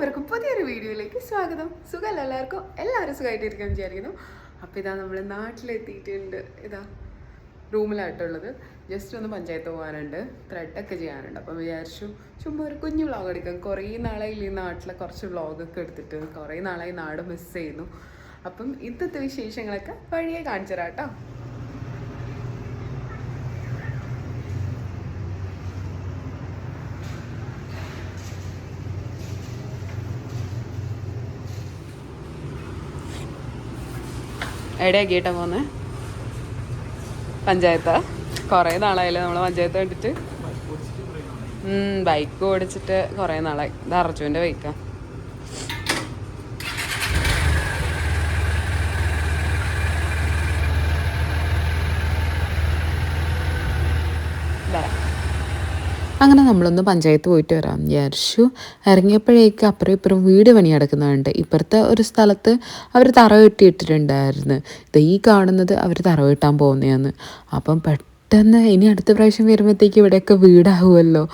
എല്ലാവർക്കും പുതിയൊരു വീഡിയോയിലേക്ക് സ്വാഗതം. സുഖമല്ല എല്ലാവർക്കും? എല്ലാവരും സുഖമായിട്ടിരിക്കാൻ വിചാരിക്കുന്നു. അപ്പോൾ ഇതാ നമ്മൾ നാട്ടിലെത്തിയിട്ടുണ്ട്. ഇതാ റൂമിലായിട്ടുള്ളത്. ജസ്റ്റ് ഒന്ന് പഞ്ചായത്ത് പോകാനുണ്ട്. ത്രെഡൊക്കെ ചെയ്യാനുണ്ട്. അപ്പം വിചാരിച്ചു ചുമ്മാ ഒരു കുഞ്ഞു വ്ളോഗ് എടുക്കാം. കുറേ നാളായി ഈ നാട്ടിലെ കുറച്ച് വ്ളോഗൊക്കെ എടുത്തിട്ട്. കുറേ നാളായി നാട് മിസ് ചെയ്യുന്നു. അപ്പം ഇന്നത്തെ വിശേഷങ്ങളൊക്കെ വഴിയെ കാണിച്ചു തരാം കേട്ടോ. എവിടെയാക്കിയിട്ടാ പോന്നെ? പഞ്ചായത്താ? കുറേ നാളായല്ലോ നമ്മൾ പഞ്ചായത്ത് കണ്ടിട്ട്. ബൈക്ക് ഓടിച്ചിട്ട് കുറേ നാളായി. ഇത് അർജുവിന്റെ ബൈക്കാ. അങ്ങനെ നമ്മളൊന്ന് പഞ്ചായത്ത് പോയിട്ട് വരാം വിചാരിച്ചു. ഇറങ്ങിയപ്പോഴേക്ക് അപ്പുറം ഇപ്പുറം വീട് പണി നടക്കുന്നുണ്ട് ഇപ്പുറത്തെ ഒരു സ്ഥലത്ത് അവർ തറ വെട്ടിയിട്ടിട്ടുണ്ടായിരുന്നു ഇത് ഈ കാണുന്നത് അവർ തറ കെട്ടാൻ പോകുന്നതാണ് അപ്പം പെട്ടെന്ന് ഇനി അടുത്ത പ്രാവശ്യം വരുമ്പോഴത്തേക്ക് ഇവിടെയൊക്കെ വീടാകുമല്ലോ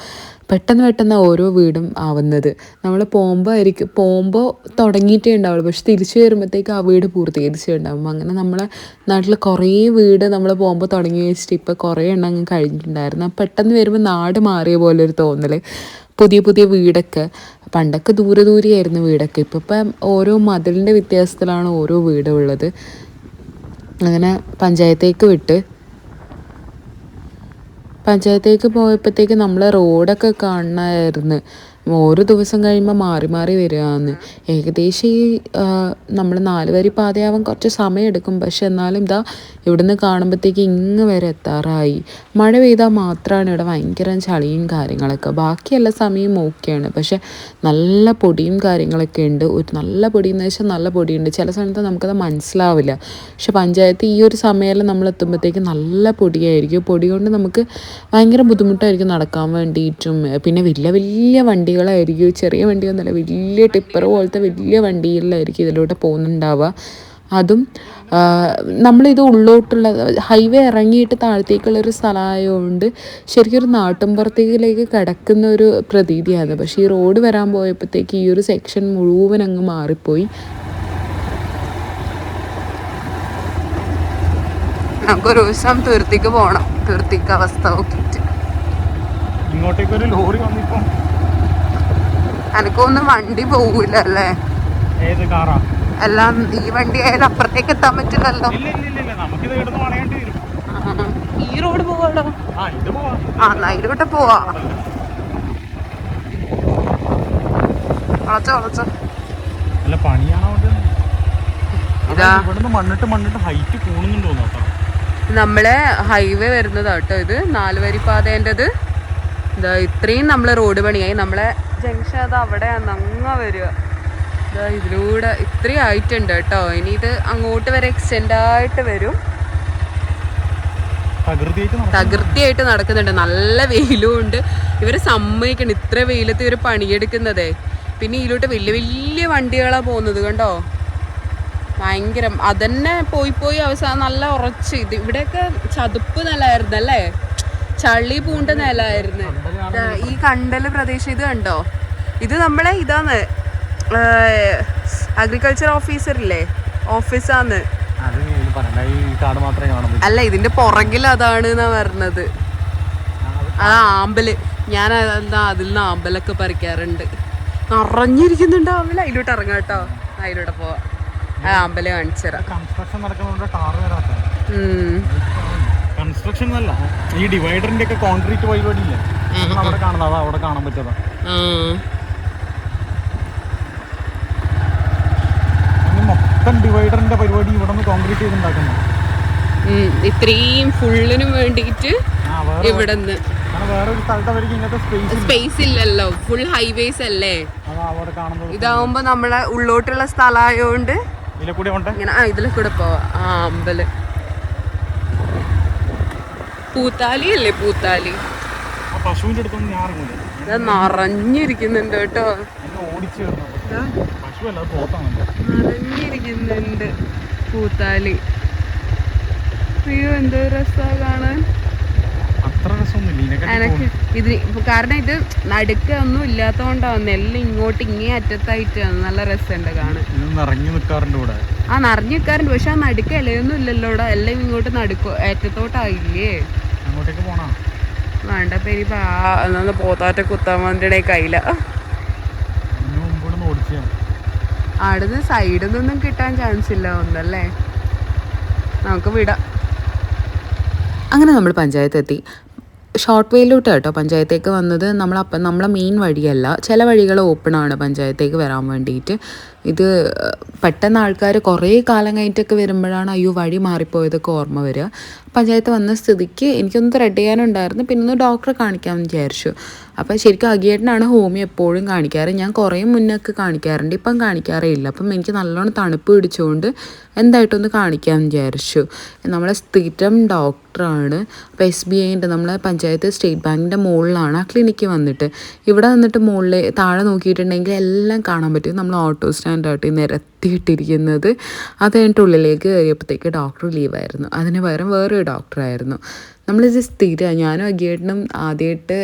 പെട്ടെന്ന് പെട്ടെന്ന് ഓരോ വീടും ആവുന്നത്. നമ്മൾ പോകുമ്പോൾ ആയിരിക്കും പോകുമ്പോൾ തുടങ്ങിയിട്ടേ ഉണ്ടാവുള്ളൂ. പക്ഷെ തിരിച്ചു വരുമ്പോഴത്തേക്ക് ആ വീട് പൂർത്തീകരിച്ചിട്ടുണ്ടാവും അങ്ങനെ നമ്മളെ നാട്ടിൽ കുറേ വീട് നമ്മൾ പോകുമ്പോൾ തുടങ്ങി വെച്ചിട്ട് ഇപ്പോൾ കുറേ എണ്ണം അങ്ങ് കഴിഞ്ഞിട്ടുണ്ടായിരുന്നു. പെട്ടെന്ന് വരുമ്പോൾ നാട് മാറിയ പോലെ ഒരു തോന്നൽ പുതിയ പുതിയ വീടൊക്കെ. പണ്ടൊക്കെ ദൂരെ ദൂരെയായിരുന്നു വീടൊക്കെ. ഇപ്പോൾ ഇപ്പം ഓരോ മതിലിന്റെ വ്യത്യാസത്തിലാണ് ഓരോ വീടുള്ളത് അങ്ങനെ പഞ്ചായത്തേക്ക് വിട്ട് പഞ്ചായത്തേക്ക് പോയപ്പോഴത്തേക്ക് നമ്മൾ റോഡൊക്കെ കാണണമായിരുന്നു ഓരോ ദിവസം കഴിയുമ്പോൾ മാറി മാറി വരികയെന്ന് ഏകദേശം ഈ നമ്മൾ നാല് വരി പാതയാവാൻ കുറച്ച് സമയമെടുക്കും പക്ഷെ എന്നാലും ഇതാ ഇവിടുന്ന് കാണുമ്പോഴത്തേക്ക് ഇങ്ങ് വരെ എത്താറായി. മഴ പെയ്താൽ മാത്രമാണ് ഇവിടെ ഭയങ്കര ചളിയും കാര്യങ്ങളൊക്കെ. ബാക്കി സമയം ഓക്കെയാണ് പക്ഷെ നല്ല പൊടിയും കാര്യങ്ങളൊക്കെ ഉണ്ട്. ഒരു നല്ല പൊടി എന്ന് വെച്ചാൽ നല്ല പൊടിയുണ്ട്. ചില സമയത്ത് നമുക്കത് മനസ്സിലാവില്ല. പക്ഷെ പഞ്ചായത്ത് ഈ ഒരു സമയമെല്ലാം നമ്മൾ എത്തുമ്പോഴത്തേക്ക് നല്ല പൊടിയായിരിക്കും. പൊടി കൊണ്ട് നമുക്ക് ഭയങ്കര ബുദ്ധിമുട്ടായിരിക്കും നടക്കാൻ വേണ്ടിയിട്ടും. പിന്നെ വലിയ വലിയ വണ്ടികളായിരിക്കും. ചെറിയ വണ്ടിയൊന്നുമല്ല വലിയ ടിപ്പർ പോലത്തെ വലിയ വണ്ടികളിലായിരിക്കും ഇതിലൂടെ പോകുന്നുണ്ടാവുക. അതും നമ്മളിത് ഉള്ളോട്ടുള്ള ഹൈവേ ഇറങ്ങിയിട്ട് താഴത്തേക്കുള്ള ഒരു സ്ഥലമായതുകൊണ്ട് ശരിക്കും ഒരു നാട്ടിൻപുറത്തേക്കിലേക്ക് കിടക്കുന്ന ഒരു പ്രതീതിയാണ്. പക്ഷേ ഈ റോഡ് വരാൻ പോയപ്പോഴത്തേക്ക് ഈ ഒരു സെക്ഷൻ മുഴുവൻ അങ്ങ് മാറിപ്പോയി. നമുക്കൊരു ദിവസം തുരുത്തിക്ക് പോകണം തുരുത്തിക്ക് അവസ്ഥ നോക്കിയിട്ട്. ഇങ്ങോട്ടേക്ക് ഒരു ലോറി വന്നിപ്പം. എനക്കൊന്നും വണ്ടി പോവൂല അല്ലേ എല്ലാം ഈ വണ്ടി ആയാലും അപ്പുറത്തേക്ക് എത്താൻ പറ്റില്ലല്ലോ. ഈ റോഡ് പോവാടോ? ആ ഇത് പോവാം. വളച്ചോ വളച്ചോ. ഇത്? മണ്ണിട്ട് മണ്ണിട്ട് ഹൈറ്റ് കൂടുന്നുണ്ട് നമ്മളെ ഹൈവേ വരുന്നതാട്ടോ ഇത്. നാലുവരി പാതേന്റെത് ഇതാ ഇത്രയും നമ്മൾ റോഡ് പണിയായി. നമ്മളെ ജംഗ്ഷൻ അത് അവിടെയാണ് അങ്ങ വരിക. ഇതാ ഇതിലൂടെ ഇത്രയും ആയിട്ടുണ്ട് കേട്ടോ. ഇനി ഇത് അങ്ങോട്ട് വരെ എക്സ്റ്റെൻഡ് ആയിട്ട് വരും. തകൃതിയായിട്ട് നടക്കുന്നുണ്ട്. നല്ല വെയിലും ഉണ്ട്. ഇവർ സമ്മതിക്കണം ഇത്ര വെയിലത്ത് ഇവർ പണിയെടുക്കുന്നതേ. പിന്നെ ഇതിലോട്ട് വലിയ വലിയ വണ്ടികളാ പോകുന്നത് കണ്ടോ? ഭയങ്കരം. അതന്നെ പോയി പോയി അവസാനം നല്ല ഉറച്ച്. ഇത് ഇവിടെയൊക്കെ ചതുപ്പ് നിലമായിരുന്നു അല്ലേ ചളി പൂണ്ട നിലമായിരുന്നു ഈ കണ്ടൽ പ്രദേശം ഇത് കണ്ടോ? ഇത് നമ്മളെ ഇതാന്ന് അഗ്രികൾച്ചർ ഓഫീസറില്ലേ ഓഫീസാന്ന് അല്ല ഇതിന്റെ പുറകിൽ അതാണ് എന്നാ പറഞ്ഞത്. ആ ആമ്പൽ. ഞാൻ എന്താ അതിൽ നിന്ന് ആമ്പലൊക്കെ പറിക്കാറുണ്ട്. നിറഞ്ഞിരിക്കുന്നുണ്ട് ആമ്പൽ. അതിലോട്ട് ഇറങ്ങാം കേട്ടോ. അതിലൂടെ പോവാ. ആ ആമ്പൽ കാണിച്ചുതരാം. കൺസ്ട്രക്ഷൻ കൺസ്ട്രക്ഷൻ അല്ല ഈ ഡിവൈഡറിന്റെ ഒക്കെ കോൺക്രീറ്റ് പരിപാടി ഇല്ല അവിടെ കാണുന്നത്. അതാ അവിടെ കാണാൻ പറ്റതാ മൊത്തം ഡിവൈഡറിന്റെ പരിപാടി ഇവിടെ നിന്ന് കോൺക്രീറ്റ് ചെയ്തുണ്ടാക്കുന്നു. ഇത്രയും ഫുള്ളിനും വേണ്ടിയിട്ട് ഇവിടെ സ്പേസ് ഇല്ലല്ലോ. ഫുൾ ഹൈവേസ് അല്ലേ? ഇതാവുമ്പോ നമ്മളെ ഉള്ളോട്ടുള്ള സ്ഥലമായോണ്ട് ഇതിലെ കൂടെ പോവാ. ആ അമ്പൽ. പൂത്താലി അല്ലേ പൂത്താലി? ആ പശുവിന്റെ അടുത്തൊന്നും ഞാൻ ഇറങ്ങൂല ഇത് നിറഞ്ഞിരിക്കുന്നുണ്ട് കേട്ടോ. നിറഞ്ഞിരിക്കുന്നുണ്ട് പൂത്താലി. അയ്യോ എന്തോ രസാ കാണാൻ. എനക്ക് ഇത് കാരണം ഇത് നടുക്ക് ഒന്നും ഇല്ലാത്തോണ്ടാവുന്ന എല്ലാം ഇങ്ങോട്ട് ഇങ്ങേ അറ്റത്തായിട്ടാണ് നല്ല രസമുണ്ട് കാണാൻ. ഇവിടെ. ആ നിറഞ്ഞു നിൽക്കാറുണ്ട് പക്ഷെ ആ നടുക്ക് ഇലയൊന്നും ഇല്ലല്ലോ ഇവിടെ എല്ലാം ഇങ്ങോട്ട് നടുക്കോ ഏറ്റത്തോട്ടായില്ലേ അങ്ങോട്ടേക്ക് പോണോ? വേണ്ട പേര് ആ പോത്താറ്റ കുത്താൻ വേണ്ടിയുടെ കയ്യില. അവിടുന്ന് സൈഡിൽ നിന്നും കിട്ടാൻ ചാൻസ് ഇല്ല ഒന്നല്ലേ? നമുക്ക് വിടാം. അങ്ങനെ നമ്മൾ പഞ്ചായത്ത് എത്തി ഷോർട്ട് വേയിലോട്ട് കേട്ടോ പഞ്ചായത്തേക്ക് വന്നത് നമ്മളപ്പം നമ്മളെ മെയിൻ വഴിയല്ല ചില വഴികൾ ഓപ്പൺ ആണ് പഞ്ചായത്തേക്ക് വരാൻ വേണ്ടിയിട്ട്. ഇത് പെട്ടെന്ന് ആൾക്കാർ കുറേ കാലം കഴിഞ്ഞിട്ടൊക്കെ വരുമ്പോഴാണ് അയ്യോ വഴി മാറിപ്പോയതൊക്കെ ഓർമ്മ വരിക. പഞ്ചായത്ത് വന്ന സ്ഥിതിക്ക് എനിക്കൊന്ന് ത്രെഡ് ചെയ്യാനുണ്ടായിരുന്നു. പിന്നെ ഒന്ന് ഡോക്ടറെ കാണിക്കാമെന്ന് വിചാരിച്ചു. അപ്പോൾ ശരിക്കും അഗിയേട്ടനാണ് ഹോമിയോ എപ്പോഴും കാണിക്കാറ്. ഞാൻ കുറേ മുന്നൊക്കെ കാണിക്കാറുണ്ട്. ഇപ്പം കാണിക്കാറേ ഇല്ല. അപ്പം എനിക്ക് നല്ലോണം തണുപ്പ് പിടിച്ചുകൊണ്ട് എന്തായിട്ടൊന്ന് കാണിക്കാമെന്ന് വിചാരിച്ചു. നമ്മളെ സ്ഥിരം ഡോക്ടറാണ് അപ്പോൾ എസ് ബി ഐന്റെ നമ്മളെ പഞ്ചായത്ത് സ്റ്റേറ്റ് ബാങ്കിന്റെ മുകളിലാണ് ആ ക്ലിനിക്ക് വന്നിട്ട്. ഇവിടെ വന്നിട്ട് മുകളിൽ താഴെ നോക്കിയിട്ടുണ്ടെങ്കിൽ എല്ലാം കാണാൻ പറ്റും. നമ്മൾ ഓട്ടോ സ്റ്റാൻഡായിട്ട് നിരത്തിയിട്ടിരിക്കുന്നത്. അത് കഴിഞ്ഞിട്ട് ഉള്ളിലേക്ക് കയറിയപ്പോഴത്തേക്ക് ഡോക്ടർ ലീവായിരുന്നു അതിന് പകരം വേറൊരു ഡോക്ടറായിരുന്നു നമ്മളിത് സ്ഥിരം ഞാനും അഗിയേട്ടനും ആദ്യമായിട്ട്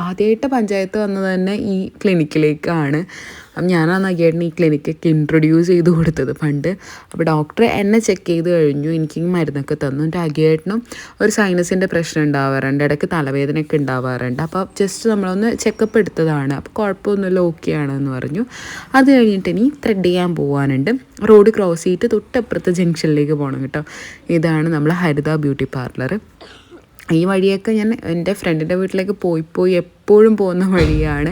ആദ്യമായിട്ട് പഞ്ചായത്ത് വന്നത് തന്നെ ഈ ക്ലിനിക്കിലേക്കാണ്. അപ്പം ഞാനാണ് അഗിയേട്ടന് ഈ ക്ലിനിക്കൊക്കെ ഇൻട്രൊഡ്യൂസ് ചെയ്ത് കൊടുത്തത് പണ്ട്. അപ്പോൾ ഡോക്ടർ എന്നെ ചെക്ക് ചെയ്ത് കഴിഞ്ഞു. എനിക്ക് മരുന്നൊക്കെ തന്നു. എന്റെ അഗിയേട്ടനും ഒരു സൈനസിന്റെ പ്രശ്നം ഉണ്ടാവാറുണ്ട്. ഇടയ്ക്ക് തലവേദനയൊക്കെ ഉണ്ടാവാറുണ്ട്. അപ്പോൾ ജസ്റ്റ് നമ്മളൊന്ന് ചെക്കപ്പ് എടുത്തതാണ്. അപ്പോൾ കുഴപ്പമൊന്നുമില്ല ഓക്കെ ആണെന്ന് പറഞ്ഞു. അത് കഴിഞ്ഞിട്ട് ഇനി ത്രെഡ് ചെയ്യാൻ പോകാനുണ്ട് റോഡ് ക്രോസ് ചെയ്തിട്ട് തൊട്ടപ്പുറത്തെ ജംഗ്ഷനിലേക്ക് പോകണം കേട്ടോ. ഇതാണ് നമ്മൾ ഹരിത ബ്യൂട്ടി പാർലർ ഈ വഴിയൊക്കെ ഞാൻ എന്റെ ഫ്രണ്ടിന്റെ വീട്ടിലേക്ക് പോയി പോയി എപ്പോഴും പോകുന്ന വഴിയാണ്.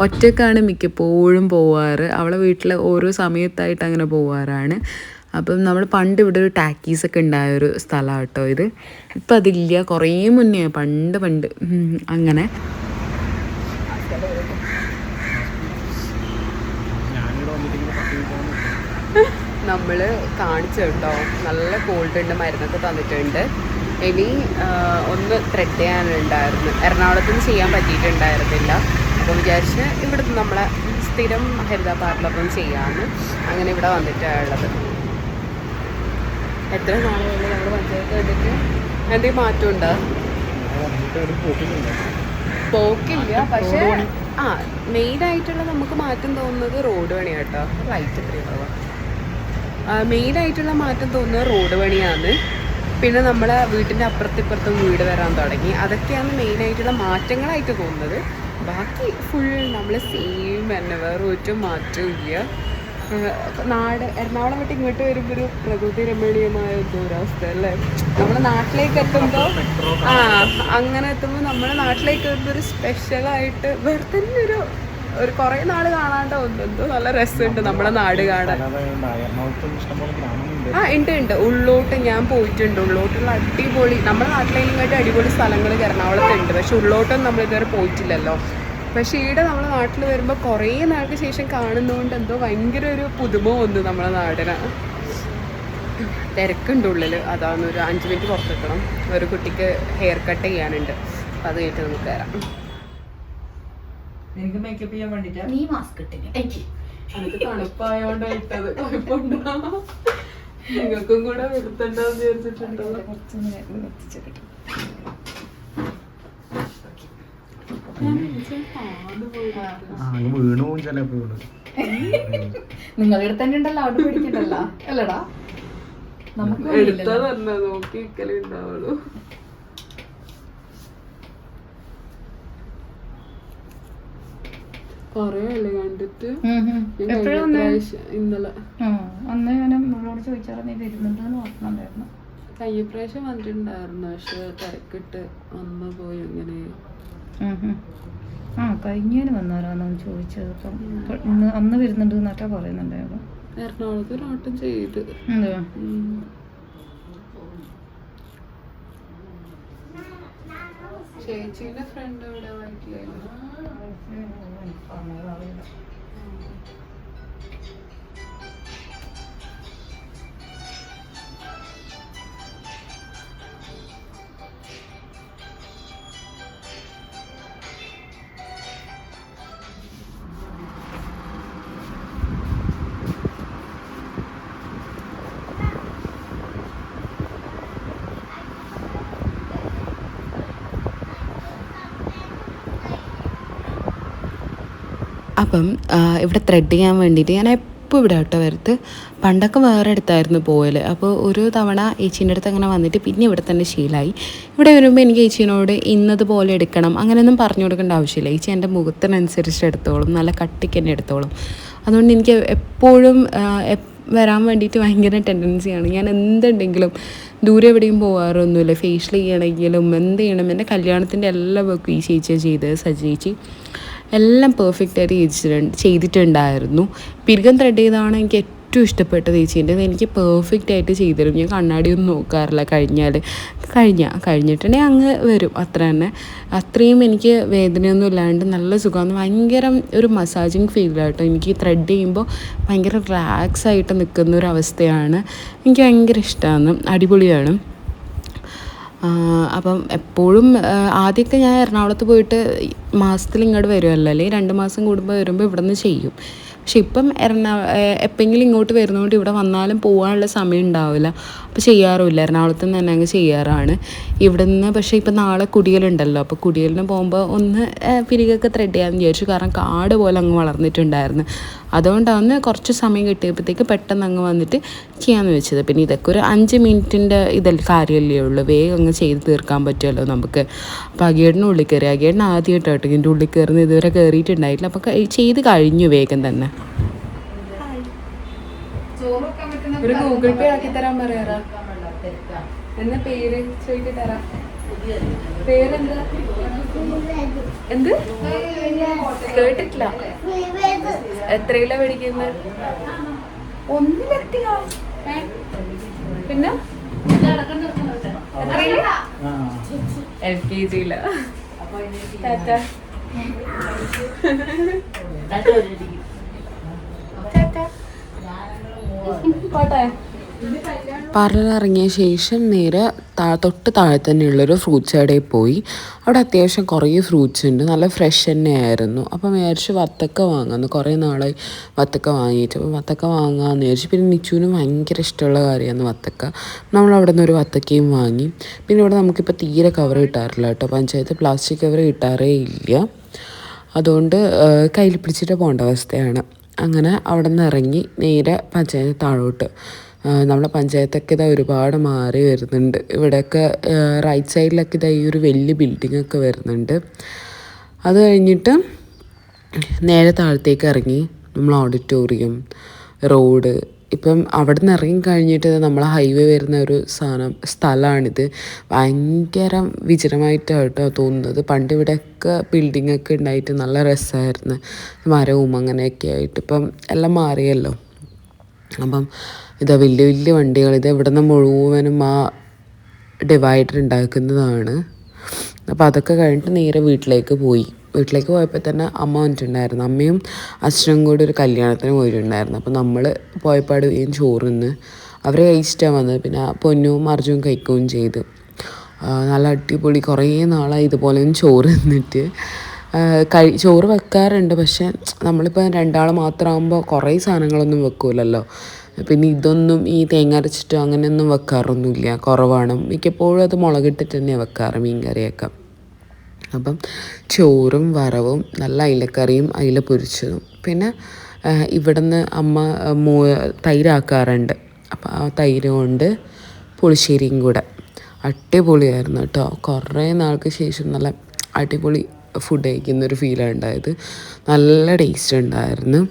ഒറ്റക്കാണ് മിക്കപ്പോഴും പോവാറ്. അവളെ വീട്ടിൽ ഓരോ സമയത്തായിട്ട് അങ്ങനെ പോവാറാണ്. അപ്പം നമ്മൾ പണ്ട് ഇവിടെ ഒരു ടാക്കീസൊക്കെ ഉണ്ടായ ഒരു സ്ഥലമാണ് കേട്ടോ ഇത്. ഇപ്പം അതില്ല. കുറേ മുന്നേ പണ്ട് പണ്ട്. അങ്ങനെ. നമ്മൾ കാണിച്ചു കേട്ടോ. നല്ല കോൾഡ് ഉണ്ട് മരുന്നൊക്കെ തന്നിട്ടുണ്ട്. ഇനി ഒന്ന് ത്രെഡ് ചെയ്യാനുണ്ടായിരുന്നു. എറണാകുളത്തുനിന്ന് ചെയ്യാൻ പറ്റിയിട്ടുണ്ടായിരുന്നില്ല. അപ്പോൾ വിചാരിച്ച് ഇവിടുന്ന് നമ്മളെ സ്ഥിരം ഹരിത പാർലറിൽ ചെയ്യാമെന്ന് അങ്ങനെ ഇവിടെ വന്നിട്ടുള്ളത് എത്ര നാളുകൊണ്ട് നമ്മൾ പഞ്ചായത്ത് കണ്ടിട്ട് എന്തെങ്കിലും മാറ്റമുണ്ടോ? പോക്കില്ല. പക്ഷെ ആ മെയിൻ ആയിട്ടുള്ള നമുക്ക് മാറ്റം തോന്നുന്നത് റോഡ് പണി കേട്ടോ. ലൈറ്റ് എത്രയുണ്ടാവുക മെയിൻ ആയിട്ടുള്ള മാറ്റം തോന്നുന്നത് റോഡ് പണിയാണ്. പിന്നെ നമ്മളെ വീട്ടിന്റെ അപ്പുറത്തിപ്പുറത്തും വീട് വരാൻ തുടങ്ങി. അതൊക്കെയാണ് മെയിൻ ആയിട്ടുള്ള മാറ്റങ്ങളായിട്ട് തോന്നുന്നത് ബാക്കി ഫുൾ നമ്മൾ സെയിം തന്നെ. വേറെ ഒരു മാറ്റവും ഇല്ല. നാട് എറണാകുളം വിട്ട് ഇങ്ങോട്ട് വരുമ്പോൾ ഒരു പ്രകൃതി രമണീയമായ ദൂരാവസ്ഥ അല്ലേ? നമ്മുടെ നാട്ടിലേക്ക് എത്തുമ്പോൾ ആ അങ്ങനെ എത്തുമ്പോൾ നമ്മുടെ നാട്ടിലേക്ക് വരുമ്പോൾ ഒരു സ്പെഷ്യലായിട്ട് വേറെ തന്നെ ഒരു ഒരു കുറേ നാൾ കാണാണ്ട് എന്തോ നല്ല രസമുണ്ട് നമ്മുടെ നാട് കാണാൻ. ആ ഉണ്ട് ഉണ്ട്. ഉള്ളോട്ട് ഞാൻ പോയിട്ടുണ്ട്. ഉള്ളോട്ടുള്ള അടിപൊളി നമ്മുടെ നാട്ടിലേക്കായിട്ട് അടിപൊളി സ്ഥലങ്ങൾ എറണാകുളത്തുണ്ട് പക്ഷെ ഉള്ളോട്ടൊന്നും നമ്മൾ ഇതുവരെ പോയിട്ടില്ലല്ലോ. പക്ഷെ ഈടെ നമ്മുടെ നാട്ടിൽ വരുമ്പോൾ കുറേ നാൾക്ക് ശേഷം കാണുന്നതുകൊണ്ട് എന്തോ ഭയങ്കര ഒരു പുതുമ വന്നു നമ്മുടെ നാടിന്. തിരക്കുണ്ട് ഉള്ളിൽ അതാണ് ഒരു അഞ്ച് മിനിറ്റ് പുറത്തെക്കണം ഒരു കുട്ടിക്ക് ഹെയർ കട്ട് ചെയ്യാനുണ്ട്. അത് കഴിഞ്ഞിട്ട് നമുക്ക് കയറാം എനിക്ക് മേക്കപ്പ് ചെയ്യാൻ വേണ്ടിട്ടാ? നീ മാസ്ക് ഇട്ടില്ല? എനിക്ക് എനിക്ക് തണുപ്പായോണ്ട് ഇട്ടത്. കുഴപ്പമുണ്ടോ? നിങ്ങൾക്കും കൂടെ വിചാരിച്ചിട്ടുണ്ടോ? വീണു ചിലപ്പോ നിങ്ങളുടെ തന്നെ ഉണ്ടല്ലോ? അവിടെ പിടിക്കണ്ടല്ലോ. അല്ലടാ. നമുക്ക് എടുത്താ തന്നെ നോക്കി ഇക്കലേ ഉണ്ടാവുള്ളൂ കൊറേ അല്ലേ കണ്ടിട്ട് ഞാൻ കഴിഞ്ഞ ഇന്നലെ. അന്ന് ഞാൻ നമ്മളോട് ചോദിച്ചാൽ നീ വരുന്നുണ്ടെന്ന് ഓർക്കുന്നുണ്ടായിരുന്നു. കഴിഞ്ഞ പ്രാവശ്യം വന്നിട്ടുണ്ടായിരുന്നു പക്ഷെ തിരക്കിട്ട് വന്നു പോയി അങ്ങനെ. ആ കഴിഞ്ഞതിന് വന്നാരാന്ന് ചോദിച്ചത്. അപ്പം ഇന്ന് അന്ന് വരുന്നുണ്ട് എന്നിട്ടാ പറയുന്നുണ്ടായിരുന്നു എറണാകുളത്ത് ഒരു ഓട്ടം ചെയ്ത്. ചേച്ചീന്റെ ഫ്രണ്ട് ഇവിടെ വൈറ്റിലായിരുന്നു അപ്പം ഇവിടെ ത്രെഡ് ചെയ്യാൻ വേണ്ടിയിട്ട് ഞാൻ എപ്പോൾ ഇവിടെ കേട്ടോ വരുത്ത്? പണ്ടൊക്കെ വേറെ അടുത്തായിരുന്നു പോകൽ അപ്പോൾ ഒരു തവണ ഏച്ചീന്റെ അടുത്ത് അങ്ങനെ വന്നിട്ട് പിന്നെ ഇവിടെ തന്നെ ശീലമായി ഇവിടെ വരുമ്പോൾ എനിക്ക് ഏച്ചീനോട് ഇന്നതുപോലെ എടുക്കണം അങ്ങനെയൊന്നും പറഞ്ഞു കൊടുക്കേണ്ട ആവശ്യമില്ല. ഏച്ചി എന്റെ മുഖത്തിനനുസരിച്ച് എടുത്തോളും നല്ല കട്ടിക്ക് തന്നെ എടുത്തോളും. അതുകൊണ്ട് എനിക്ക് എപ്പോഴും വരാൻ വേണ്ടിയിട്ട് ഭയങ്കര ടെൻഡൻസിയാണ് ഞാൻ എന്തുണ്ടെങ്കിലും ദൂരെ എവിടെയും പോകാറൊന്നുമില്ല ഫേഷ്യൽ ചെയ്യണമെങ്കിലും എന്ത് ചെയ്യണം എന്റെ കല്യാണത്തിന്റെ എല്ലാ വർക്കും ഈ ചേച്ചിയാണ് ചെയ്ത് സജേച്ചി എല്ലാം പെർഫെക്റ്റ് ആയിട്ട് ചെയ്തിട്ടുണ്ട് ചെയ്തിട്ടുണ്ടായിരുന്നു. പിരുകം ത്രെഡ് ചെയ്താണ് എനിക്ക് ഏറ്റവും ഇഷ്ടപ്പെട്ടത് ചേച്ചീന്റെ. എനിക്ക് പെർഫെക്റ്റ് ആയിട്ട് ചെയ്തുതരും ഞാൻ കണ്ണാടിയൊന്നും നോക്കാറില്ല. കഴിഞ്ഞാൽ കഴിഞ്ഞ കഴിഞ്ഞിട്ടുണ്ടെങ്കിൽ അങ്ങ് വരും. അത്ര തന്നെ. അത്രയും എനിക്ക് വേദനയൊന്നും ഇല്ലാണ്ട് നല്ല സുഖമാണ് ഭയങ്കര ഒരു മസാജിങ് ഫീലാട്ടോ എനിക്ക് ത്രെഡ് ചെയ്യുമ്പോൾ ഭയങ്കര റിലാക്സ് ആയിട്ട് നിൽക്കുന്ന ഒരു അവസ്ഥയാണ്. എനിക്ക് ഭയങ്കര ഇഷ്ടമാണ്. അടിപൊളിയാണ്. അപ്പം എപ്പോഴും ആദ്യമൊക്കെ ഞാൻ എറണാകുളത്ത് പോയിട്ട് മാസത്തിൽ ഇങ്ങോട്ട് വരുമല്ലോ അല്ലെങ്കിൽ രണ്ട് മാസം കൂടുമ്പോൾ വരുമ്പോൾ ഇവിടെ നിന്ന് ചെയ്യും. പക്ഷെ ഇപ്പം എറണാ എപ്പോഴെങ്കിലും ഇങ്ങോട്ട് വരുന്നതുകൊണ്ട് ഇവിടെ വന്നാലും പോകാനുള്ള സമയം ഉണ്ടാവില്ല. അപ്പോൾ ചെയ്യാറുമില്ല. എറണാകുളത്ത് നിന്ന് തന്നെ അങ്ങ് ചെയ്യാറാണ്. ഇവിടെ നിന്ന് പക്ഷേ ഇപ്പം നാളെ കുടിയലുണ്ടല്ലോ. അപ്പോൾ കുടിയലിന് പോകുമ്പോൾ ഒന്ന് പിരികൊക്കെ ത്രെഡ് ചെയ്യാമെന്ന് വിചാരിച്ചു. കാരണം കാട് പോലെ അങ്ങ് വളർന്നിട്ടുണ്ടായിരുന്നു. അതുകൊണ്ടാണ് കുറച്ച് സമയം കിട്ടിയപ്പോഴത്തേക്ക് പെട്ടെന്ന് അങ്ങ് വന്നിട്ട് ചെയ്യാമെന്ന് വെച്ചത്. പിന്നെ ഇതൊക്കെ ഒരു അഞ്ച് മിനിറ്റിന്റെ ഇതല്ല കാര്യമല്ലേ ഉള്ളൂ. വേഗം അങ്ങ് ചെയ്ത് തീർക്കാൻ പറ്റുമല്ലോ നമുക്ക്. അപ്പോൾ അഗേടിന് ഉള്ളിൽ കയറി. അഗേടിന് ആദ്യമായിട്ട് കേട്ടോ ഇതിന്റെ ഉള്ളിൽ കയറുന്ന ഇതുവരെ കയറിയിട്ടുണ്ടായിട്ടില്ല. അപ്പോൾ ചെയ്ത് കഴിഞ്ഞു വേഗം തന്നെ. ഒരു ഗൂഗിൾ പേ ആക്കി തരാൻ പറയാറാ? എന്നാ പേര്? തരാം. പേരെന്താ? എന്ത്? കേട്ടിട്ടില്ല. എത്രയില പഠിക്കുന്നത് ഒന്നിലെത്തിയോ? പിന്നെ? എൽ കെ ജിയില പോട്ടെ. പാർലർ ഇറങ്ങിയ ശേഷം നേരെ താ തൊട്ട് താഴെ തന്നെയുള്ളൊരു ഫ്രൂട്ട്സ് കടയിൽ പോയി. അവിടെ അത്യാവശ്യം കുറേ ഫ്രൂട്ട്സ് ഉണ്ട്. നല്ല ഫ്രഷ് തന്നെ ആയിരുന്നു അപ്പം വിചാരിച്ച് വത്തക്ക വാങ്ങാമെന്ന് കുറേ നാളായി വത്തക്ക വാങ്ങിയിട്ട്. അപ്പം വത്തക്ക വാങ്ങാമെന്ന് വിചാരിച്ചു. പിന്നെ നിച്ചുവിന് ഭയങ്കര ഇഷ്ടമുള്ള കാര്യമാണ് വത്തക്ക. നമ്മൾ അവിടെ നിന്ന് ഒരു വത്തക്കയും വാങ്ങി. പിന്നെ ഇവിടെ നമുക്കിപ്പോൾ തീരെ കവർ കിട്ടാറില്ല കേട്ടോ. പഞ്ചായത്ത് പ്ലാസ്റ്റിക് കവർ കിട്ടാറേ ഇല്ല. അതുകൊണ്ട് കയ്യിൽ പിടിച്ചിട്ട് പോകേണ്ട അവസ്ഥയാണ്. അങ്ങനെ അവിടെ നിന്ന് ഇറങ്ങി നേരെ പഞ്ചായത്ത് താഴോട്ട്. നമ്മുടെ പഞ്ചായത്തൊക്കെ ഇതാ ഒരുപാട് മാറി വരുന്നുണ്ട്. ഇവിടെയൊക്കെ റൈറ്റ് സൈഡിലൊക്കെ ഇതാ ഈ ഒരു വലിയ ബിൽഡിംഗ് ഒക്കെ വരുന്നുണ്ട്. അത് കഴിഞ്ഞിട്ട് നേരെ താഴത്തേക്ക് ഇറങ്ങി നമ്മൾ ഓഡിറ്റോറിയം റോഡ് ഇപ്പം അവിടെ നിന്ന് ഇറങ്ങി കഴിഞ്ഞിട്ട് നമ്മൾ ഹൈവേ വരുന്ന ഒരു സാധനം സ്ഥലമാണിത്. ഭയങ്കര വിചിരമായിട്ടാണ് കേട്ടോ തോന്നുന്നത്. പണ്ട് ഇവിടെയൊക്കെ ബിൽഡിങ്ങൊക്കെ ഉണ്ടായിട്ട് നല്ല രസമായിരുന്നു. മരവും അങ്ങനെയൊക്കെ ആയിട്ട്. ഇപ്പം എല്ലാം മാറിയല്ലോ. അപ്പം ഇതാ വലിയ വലിയ വണ്ടികൾ ഇത് ഇവിടെ നിന്ന് മുഴുവനും ആ ഡിവൈഡർ ഉണ്ടാക്കുന്നതാണ് അപ്പോൾ അതൊക്കെ കഴിഞ്ഞിട്ട് നേരെ വീട്ടിലേക്ക് പോയി. വീട്ടിലേക്ക് പോയപ്പോൾ തന്നെ അമ്മ വന്നിട്ടുണ്ടായിരുന്നു. അമ്മയും അച്ഛനും കൂടി ഒരു കല്യാണത്തിന് പോയിട്ടുണ്ടായിരുന്നു. അപ്പോൾ നമ്മൾ പോയപ്പാട് വീൻ ചോറ് നിന്ന് അവർ കഴിച്ചിട്ടാണ് വന്നത്. പിന്നെ പൊന്നും അർജുനും കഴിക്കുകയും ചെയ്ത്. നല്ല അടിപൊളി കുറേ നാളായി ഇതുപോലെ ചോറ് തിന്നിട്ട്. ആ, കഴി ചോറ് വെക്കാറുണ്ട്. പക്ഷെ നമ്മളിപ്പോൾ രണ്ടാൾ മാത്രമാകുമ്പോൾ കുറേ സാധനങ്ങളൊന്നും വെക്കൂലല്ലോ. പിന്നെ ഇതൊന്നും ഈ തേങ്ങ അരച്ചിട്ടോ അങ്ങനെയൊന്നും വെക്കാറൊന്നുമില്ല. കുറവാണ്. മിക്കപ്പോഴും അത് മുളകിട്ടിട്ട് തന്നെ വെക്കാറ് മീൻ കറിയൊക്കെ അപ്പം ചോറും വറവും നല്ല അയിലക്കറിയും അയില പൊരിച്ചതും. പിന്നെ ഇവിടുന്ന് അമ്മ മോ തൈരാക്കാറുണ്ട്. അപ്പം ആ തൈര് കൊണ്ട് പുളിശ്ശേരിയും കൂടെ. അടിപൊളിയായിരുന്നു കേട്ടോ. കുറേ നാൾക്ക് ശേഷം നല്ല അടിപൊളി ഫുഡ് കഴിക്കുന്ന ഒരു ഫീലാണ് ഉണ്ടായത്. നല്ല ടേസ്റ്റ് ഉണ്ടായിരുന്നു.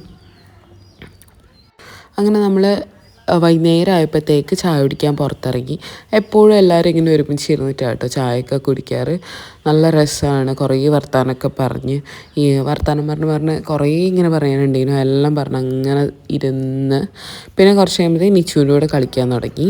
അങ്ങനെ നമ്മൾ വൈകുന്നേരം ആയപ്പോഴത്തേക്ക് ചായ കുടിക്കാൻ പുറത്തിറങ്ങി. എപ്പോഴും എല്ലാവരും ഇങ്ങനെ ഒരുമിച്ച് ഇരുന്നിട്ടാണ് കേട്ടോ ചായയൊക്കെ കുടിക്കാറ്. നല്ല രസമാണ് കുറേ വർത്താനമൊക്കെ പറഞ്ഞ്. ഈ വർത്താനം പറഞ്ഞ് പറഞ്ഞ് കുറേ ഇങ്ങനെ പറയാനുണ്ടെങ്കിലും എല്ലാം പറഞ്ഞ് അങ്ങനെ ഇരുന്ന്. പിന്നെ കുറച്ച് കഴിയുമ്പോഴത്തേക്ക് നിച്ചുവിന്റെ കൂടെ കളിക്കാൻ തുടങ്ങി.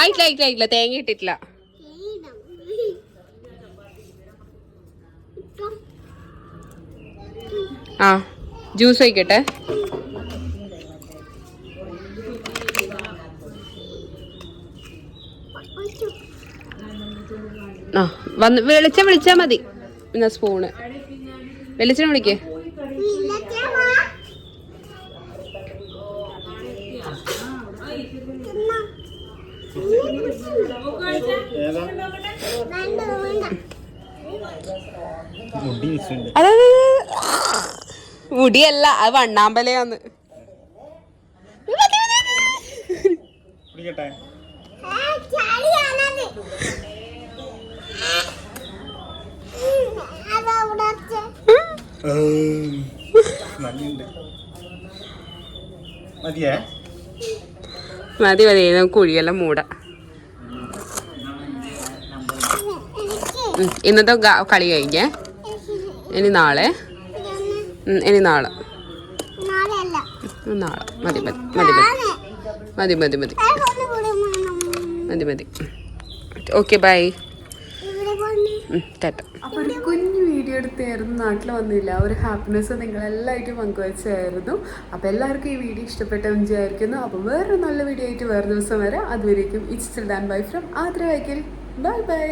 ആയിട്ടില്ല ആയിട്ടില്ല ആയിട്ടില്ല. തേങ്ങ ഇട്ടിട്ടില്ല. ആ ജ്യൂസ് ഒഴിക്കട്ടെ. ആ വന്ന് വെളിച്ചം വിളിച്ചാൽ മതി. എന്നാ സ്പൂണ്. വെളിച്ചം വിളിക്കേ അതത് മുടിയല്ല അത് വണ്ണാമ്പലയാന്ന്. മതി മതി നമുക്ക് കുഴിയെല്ലാം മൂടാം. ഇന്നത്തെ കളി കഴിഞ്ഞേ. ഇനി നാളെ. ഇനി നാളെ. നാളെ. മതി മതി മതി മതി. മതി മതി മതി. മതി മതി. Okay bye. അപ്പോൾ ഒരു കുഞ്ഞു വീഡിയോ എടുത്തായിരുന്നു നാട്ടിൽ വന്നില്ല. ഒരു ഹാപ്പിനെസ് നിങ്ങളെല്ലായിട്ടും പങ്കുവച്ചായിരുന്നു. അപ്പോൾ എല്ലാവർക്കും ഈ വീഡിയോ ഇഷ്ടപ്പെട്ട വിചാരിക്കുന്നു. അപ്പോൾ വേറൊരു നല്ല വീഡിയോ ആയിട്ട് വേറെ ദിവസം വരാം. അതുവരേക്കും it's Dan bye from Aadra Vaikkal. Bye bye.